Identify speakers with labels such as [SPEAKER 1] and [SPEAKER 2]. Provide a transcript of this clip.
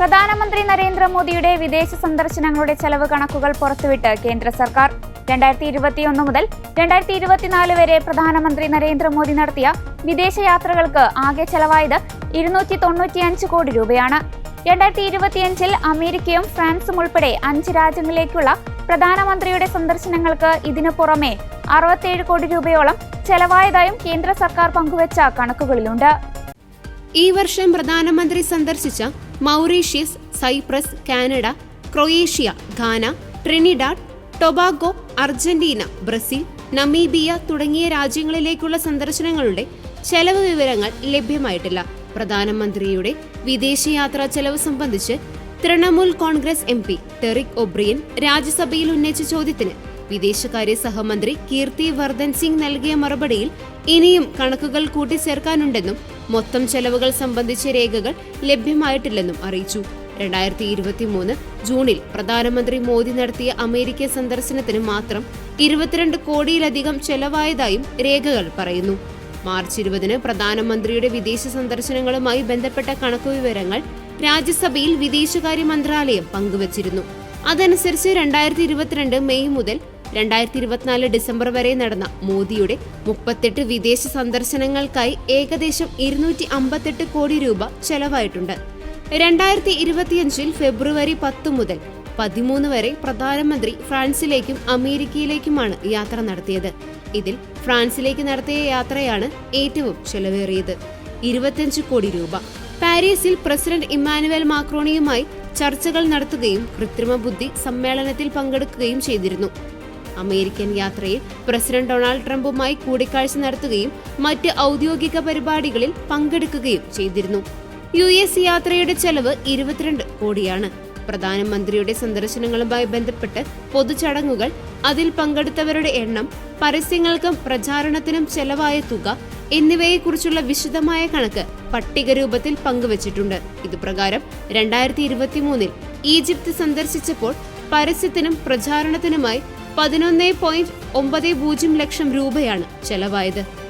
[SPEAKER 1] പ്രധാനമന്ത്രി നരേന്ദ്രമോദിയുടെ വിദേശ സന്ദർശനങ്ങളുടെ ചെലവ് കണക്കുകൾ പുറത്തുവിട്ട് കേന്ദ്ര സർക്കാർ. രണ്ടായിരത്തി ഇരുപത്തിയൊന്ന് മുതൽ രണ്ടായിരത്തി ഇരുപത്തിനാല് വരെ പ്രധാനമന്ത്രി നരേന്ദ്രമോദി നടത്തിയ വിദേശയാത്രകൾക്ക് ആകെ ചെലവായത് ഇരുന്നൂറ്റി തൊണ്ണൂറ്റിയഞ്ച് കോടി രൂപയാണ്. രണ്ടായിരത്തി ഇരുപത്തിയഞ്ചിൽ അമേരിക്കയും ഫ്രാൻസും ഉൾപ്പെടെ അഞ്ച് രാജ്യങ്ങളിലേക്കുള്ള പ്രധാനമന്ത്രിയുടെ സന്ദർശനങ്ങൾക്ക് ഇതിനു പുറമെ അറുപത്തേഴ് കോടി രൂപയോളം ചെലവായതായും കേന്ദ്ര സർക്കാർ പങ്കുവച്ച കണക്കുകളിലുണ്ട്.
[SPEAKER 2] ഈ വർഷം പ്രധാനമന്ത്രി സന്ദർശിച്ച Mauritius Cyprus Canada Croatia Ghana Trinidad Tobago Argentina Brazil Namibia തുടങ്ങിയ രാജ്യങ്ങളിലേക്കുള്ള സന്ദർശനങ്ങളുടെ ചെലവ് വിവരങ്ങൾ ലഭ്യമായിട്ടില്ല. പ്രധാനമന്ത്രിയുടെ വിദേശയാത്രാ ചെലവ് സംബന്ധിച്ച് തൃണമൂൽ കോൺഗ്രസ് എം പി ടെറിക് ഒബ്രിയൻ രാജ്യസഭയിൽ ഉന്നയിച്ച ചോദ്യത്തിന് വിദേശകാര്യ സഹമന്ത്രി കീർത്തി വർദ്ധൻ സിംഗ് നൽകിയ മറുപടിയിൽ ഇനിയും കണക്കുകൾ കൂട്ടിച്ചേർക്കാനുണ്ടെന്നും മൊത്തം ചെലവുകൾ സംബന്ധിച്ച രേഖകൾ ലഭ്യമായിട്ടില്ലെന്നും അറിയിച്ചു. രണ്ടായിരത്തി ഇരുപത്തി മൂന്ന് ജൂണിൽ പ്രധാനമന്ത്രി മോദി നടത്തിയ അമേരിക്ക സന്ദർശനത്തിന് മാത്രം ഇരുപത്തിരണ്ട് കോടിയിലധികം ചെലവായതായും രേഖകൾ പറയുന്നു. മാർച്ച് ഇരുപതിന് പ്രധാനമന്ത്രിയുടെ വിദേശ സന്ദർശനങ്ങളുമായി ബന്ധപ്പെട്ട കണക്കുവിവരങ്ങൾ രാജ്യസഭയിൽ വിദേശകാര്യ മന്ത്രാലയം പങ്കുവച്ചിരുന്നു. അതനുസരിച്ച് രണ്ടായിരത്തി ഇരുപത്തിരണ്ട് മെയ് മുതൽ രണ്ടായിരത്തി ഇരുപത്തിനാല് ഡിസംബർ വരെ നടന്ന മോദിയുടെ മുപ്പത്തെട്ട് വിദേശ സന്ദർശനങ്ങൾക്കായി ഏകദേശം ഇരുന്നൂറ്റി അമ്പത്തെട്ട് കോടി രൂപ ചെലവായിട്ടുണ്ട്. രണ്ടായിരത്തി ഇരുപത്തിയഞ്ചിൽ ഫെബ്രുവരി പത്ത് മുതൽ പതിമൂന്ന് വരെ പ്രധാനമന്ത്രി ഫ്രാൻസിലേക്കും അമേരിക്കയിലേക്കുമാണ് യാത്ര നടത്തിയത്. ഇതിൽ ഫ്രാൻസിലേക്ക് നടത്തിയ യാത്രയാണ് ഏറ്റവും ചെലവേറിയത്. ഇരുപത്തിയഞ്ച് കോടി രൂപ. പാരീസിൽ പ്രസിഡന്റ് ഇമ്മാനുവൽ മാക്രോണിയുമായി ചർച്ചകൾ നടത്തുകയും കൃത്രിമ ബുദ്ധി സമ്മേളനത്തിൽ പങ്കെടുക്കുകയും ചെയ്തിരുന്നു. അമേരിക്കൻ യാത്രയിൽ പ്രസിഡന്റ് ഡൊണാൾഡ് ട്രംപുമായി കൂടിക്കാഴ്ച നടത്തുകയും മറ്റ് ഔദ്യോഗിക പരിപാടികളിൽ പങ്കെടുക്കുകയും ചെയ്തിരുന്നു. യു എസ് യാത്രയുടെ ചെലവ് ഇരുപത്തിരണ്ട് കോടിയാണ്. പ്രധാനമന്ത്രിയുടെ സന്ദർശനങ്ങളുമായി ബന്ധപ്പെട്ട് പൊതുചടങ്ങുകൾ അതിൽ പങ്കെടുത്തവരുടെ എണ്ണം പരസ്യങ്ങൾക്കും പ്രചാരണത്തിനും ചെലവായ തുക എന്നിവയെക്കുറിച്ചുള്ള വിശദമായ കണക്ക് പട്ടിക രൂപത്തിൽ പങ്കുവച്ചിട്ടുണ്ട്. ഇതുപ്രകാരം രണ്ടായിരത്തി ഇരുപത്തിമൂന്നിൽ ഈജിപ്ത് സന്ദർശിച്ചപ്പോൾ പരസ്യത്തിനും പ്രചാരണത്തിനുമായി പതിനൊന്ന് പോയിന്റ് ഒമ്പത് പൂജ്യം ലക്ഷം രൂപയാണ് ചെലവായത്